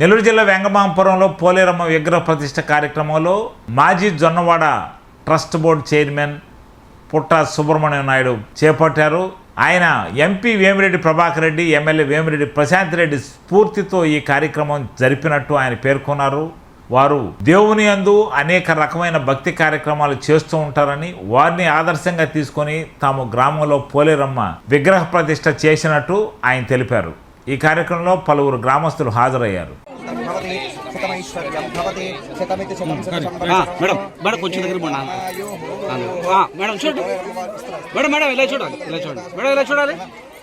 నెల్లూరు జిల్లా వెంగమాంపురంలో పోలేరమ్మ విగ్రహ ప్రతిష్ట కార్యక్రమంలో మాజీ జొన్నవాడ ట్రస్ట్ బోర్డు చైర్మన్ పుట్ట సుబ్రహ్మణ్యం నాయుడు చేపట్టారు. ఆయన ఎంపీ వేమిరెడ్డి ప్రభాకర్ రెడ్డి ఎమ్మెల్యే వేమిరెడ్డి ప్రశాంత్ రెడ్డి స్ఫూర్తితో ఈ కార్యక్రమం జరిపినట్టు ఆయన పేర్కొన్నారు. వారు దేవుని యందు అనేక రకమైన భక్తి కార్యక్రమాలు చేస్తూ ఉంటారని వారిని ఆదర్శంగా తీసుకొని తాము గ్రామంలో పోలేరమ్మ విగ్రహ ప్రతిష్ట చేసినట్టు ఆయన తెలిపారు. ఈ కార్యక్రమంలో పలువురు గ్రామస్తులు హాజరయ్యారు. మేడం మేడం కొంచెం దగ్గర మేడం మేడం మేడం ఇలా చూడాలి ఇలా చూడండి మేడం ఇలా చూడాలి.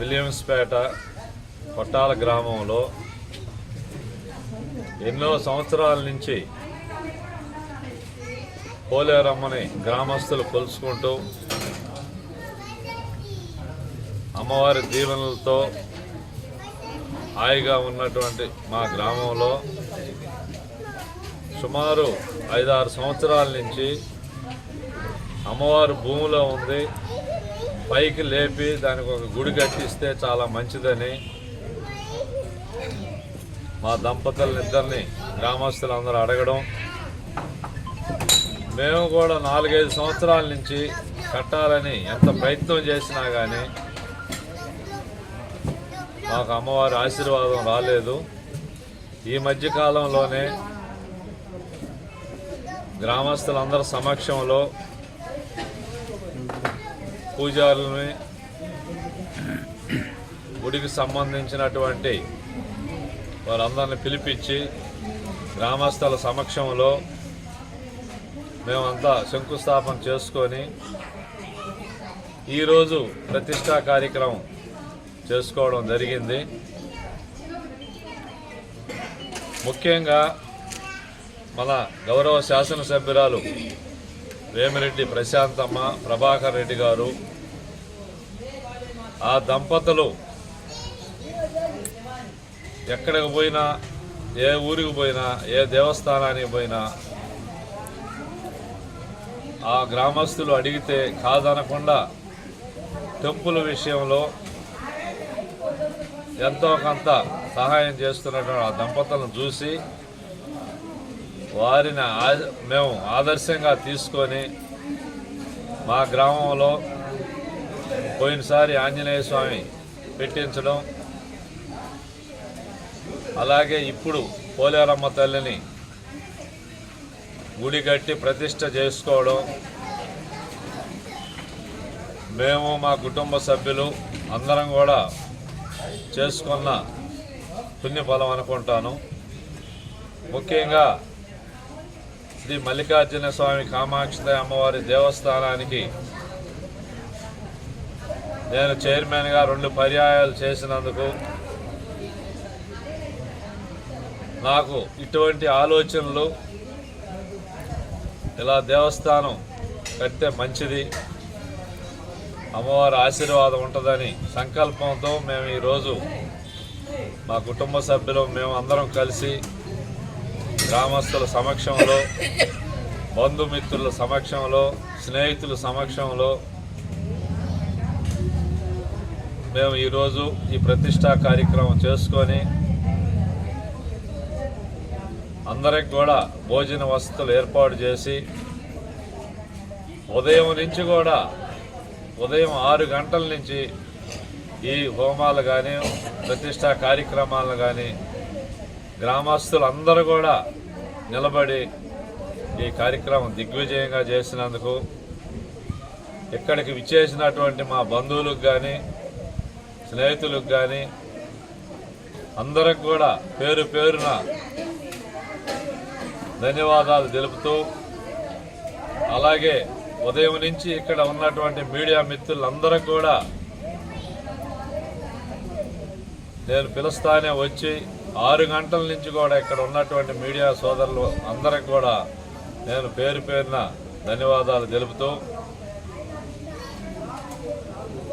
విలియమ్స్పేట కొట్టాల గ్రామంలో ఎన్నో సంవత్సరాల నుంచి పోలేరమ్మని గ్రామస్తులు కొలుసుకుంటూ అమ్మవారి దీవెనలతో హాయిగా ఉన్నటువంటి మా గ్రామంలో సుమారు ఐదారు సంవత్సరాల నుంచి అమ్మవారు భూమిలో ఉంది. పైకి లేపి దానికి ఒక గుడి కట్టిస్తే చాలా మంచిదని మా దంపతులనిద్దరిని గ్రామస్తులందరూ అడగడం. మేము కూడా నాలుగైదు సంవత్సరాల నుంచి కట్టాలని ఎంత ప్రయత్నం చేసినా కానీ మాకు అమ్మవారి ఆశీర్వాదం రాలేదు. ఈ మధ్య కాలంలోనే గ్రామస్తులందరి సమక్షంలో పూజారులని గుడికి సంబంధించినటువంటి వారందరిని పిలిపించి గ్రామస్తుల సమక్షంలో మేమంతా శంకుస్థాపన చేసుకొని ఈరోజు ప్రతిష్టా కార్యక్రమం చేసుకోవడం జరిగింది. ముఖ్యంగా మన గౌరవ శాసనసభ్యురాలు వేమిరెడ్డి ప్రశాంతమ్మ ప్రభాకర్ రెడ్డి గారు ఆ దంపతులు ఎక్కడికి పోయినా ఏ ఊరికి పోయినా ఏ దేవస్థానానికి పోయినా ఆ గ్రామస్తులు అడిగితే కాదనకుండా టెంపుల్ విషయంలో ఎంతో కొంత సహాయం చేస్తున్నటువంటి ఆ దంపతులను చూసి వారిని ఆ- మేము ఆదర్శంగా తీసుకొని మా గ్రామంలో పోయినసారి ఆంజనేయ స్వామి పెట్టించడం అలాగే ఇప్పుడు పోలేరమ్మ తల్లిని గుడి కట్టి ప్రతిష్ట చేసుకోవడం. మేము మా కుటుంబ సభ్యులు అందరం కూడా చేసుకున్న పుణ్యఫలం అనుకుంటాను. ముఖ్యంగా శ్రీ మల్లికార్జున స్వామి కామాక్షి అమ్మవారి దేవస్థానానికి నేను చైర్మన్గా రెండు పర్యాయాలు చేసినందుకు నాకు ఇటువంటి ఆలోచనలు ఇలా దేవస్థానం కడితే మంచిది అమ్మవారి ఆశీర్వాదం ఉంటుందని సంకల్పంతో మేము ఈరోజు మా కుటుంబ సభ్యులు మేము అందరం కలిసి గ్రామస్తుల సమక్షంలో బంధుమిత్రుల సమక్షంలో స్నేహితుల సమక్షంలో మేము ఈరోజు ఈ ప్రతిష్టా కార్యక్రమం చేసుకొని అందరికి కూడా భోజన వసతులు ఏర్పాటు చేసి ఉదయం నుంచి కూడా ఉదయం ఆరు గంటల నుంచి ఈ హోమాలు కానీ ప్రతిష్టా కార్యక్రమాలను కానీ గ్రామస్తులు అందరూ కూడా నిలబడి ఈ కార్యక్రమం దిగ్విజయంగా చేసినందుకు ఇక్కడికి విచ్చేసినటువంటి మా బంధువులకు కానీ స్నేహితులకు కానీ అందరికి కూడా పేరు పేరున ధన్యవాదాలు తెలుపుతూ అలాగే ఉదయం నుంచి ఇక్కడ ఉన్నటువంటి మీడియా మిత్రులందరూ కూడా నేను పిలుస్తానే వచ్చి ఆరు గంటల నుంచి కూడా ఇక్కడ ఉన్నటువంటి మీడియా సోదరులు అందరికి కూడా నేను పేరు పేరున ధన్యవాదాలు తెలుపుతూ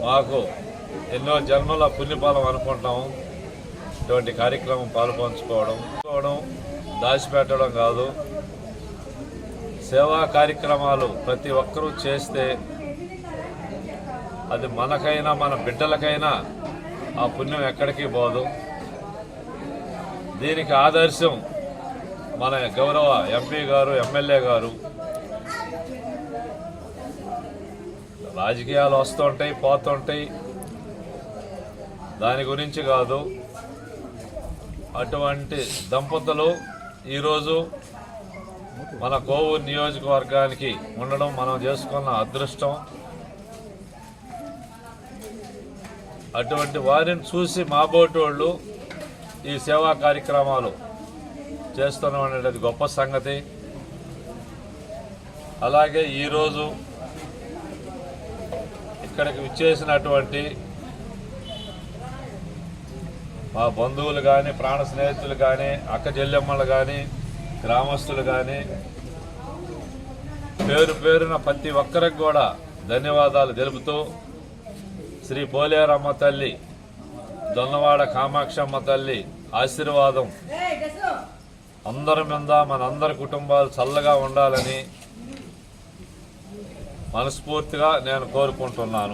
మాకు ఎన్నో జన్మల పుణ్యఫలం అనుకుంటాము ఇటువంటి కార్యక్రమం పాల్పంచుకోవడం దాచిపెట్టడం కాదు. సేవా కార్యక్రమాలు ప్రతి ఒక్కరూ చేస్తే అది మనకైనా మన బిడ్డలకైనా ఆ పుణ్యం ఎక్కడికి పోదు. దీనికి ఆదర్శం మన గౌరవ ఎంపీ గారు ఎమ్మెల్యే గారు. రాజకీయాలు వస్తుంటాయి పోతుంటాయి. దాని గురించి కాదు. అటువంటి దంపతులు ఈరోజు మన కోవూరు నియోజకవర్గానికి ఉండడం మనం చేసుకున్న అదృష్టం. అటువంటి వారిని చూసి మా బోటోళ్ళు ఈ సేవా కార్యక్రమాలు చేస్తున్నాం అనేది గొప్ప సంగతి. అలాగే ఈరోజు ఇక్కడికి విచ్చేసినటువంటి మా బంధువులు కానీ ప్రాణ స్నేహితులు కానీ అక్క చెల్లెమ్మలు కానీ గ్రామస్తులు కానీ పేరు పేరున ప్రతి ఒక్కరికి కూడా ధన్యవాదాలు తెలుపుతూ శ్రీ పోలేరమ్మ తల్లి దొన్నవాడ కామాక్షమ్మ తల్లి ఆశీర్వాదం. అందరి మీద మనందరి కుటుంబాలు చల్లగా ఉండాలని మనస్ఫూర్తిగా నేను కోరుకుంటున్నాను.